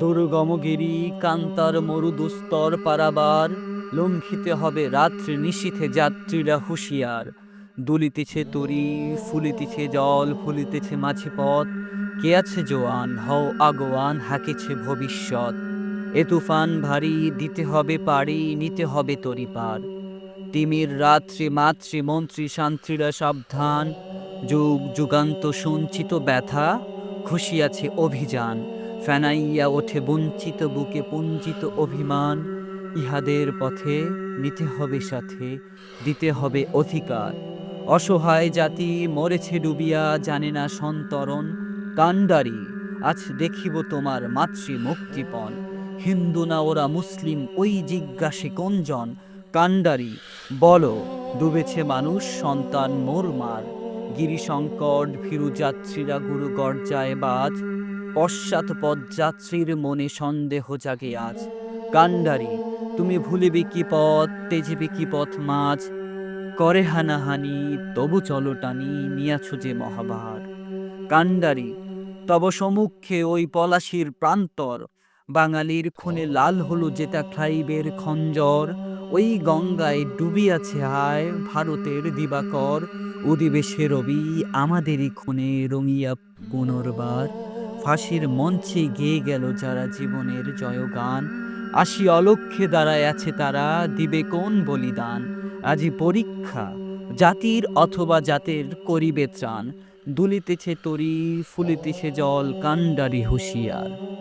দুর্গমগিরি কান্তার মরুদুস্তর পারাবার। লঙ্ঘিতে হবে রাত্রি নিশীথে যাত্রীরা হুঁশিয়ার। দুলিতেছে তরি, ফুলিতেছে জল, ফুলিতেছে মাঝে পথ কে আছে জোয়ান? হও আগোয়ান, হাকেছে ভবিষ্যৎ। এ তুফান ভারী, দিতে হবে পারি নিতে হবে তরি পার তিমির রাত্রি মাতৃ মন্ত্রী শান্ত্রীরা সাবধান। যুগ যুগান্ত সঞ্চিত ব্যথা খুশি আছে অভিযান। ফেনাইয়া ওঠে বঞ্চিত বুকে পুঞ্জিত অভিমান, ইহাদের পথে নিতে হবে সাথে, দিতে হবে অধিকার। অসহায় জাতি মরেছে ডুবিয়া, জানে না সন্তরণ। কান্ডারি আজ দেখিব তোমার মাতৃ মুক্তিপণ হিন্দু না ওরা মুসলিম, ওই জিজ্ঞাসে কোনজন কান্ডারি বলো, ডুবেছে মানুষ, সন্তান মোরমার গিরিশঙ্কর ভীরু যাত্রীরা গুরু গর্জায় বাজ। পশ্চাৎ পদযাত্রীর মনে সন্দেহ জাগে আজ। কান্ডারি তুমি ভুলিবে কি পথ, তেজিবে কি পথ মাঝ? করে হানাহানি, তবু চলো টানি, নিয়াছো যে মহাবার কান্ডারি তব সমুখে ওই পলাশির প্রান্তর। বাঙালির খুনে লাল হলো যেটা ক্লাইবের খঞ্জর। ওই গঙ্গায় ডুবিয়াছে হায় ভারতের দিবাকর। উদিবেশে রবি আমাদেরই খুনে রঙিয়া পুনর্বার। ফাঁসির মঞ্চে গেয়ে গেল যারা জীবনের জয়গান। আসি অলক্ষ্যে দাঁড়ায় আছে তারা, দিবে কোন বলিদান? আজি পরীক্ষা, জাতির অথবা জাতের করিবে ত্রাণ। দুলিতেছে তরি, ফুলিতেছে জল কান্ডারি হুঁশিয়ার।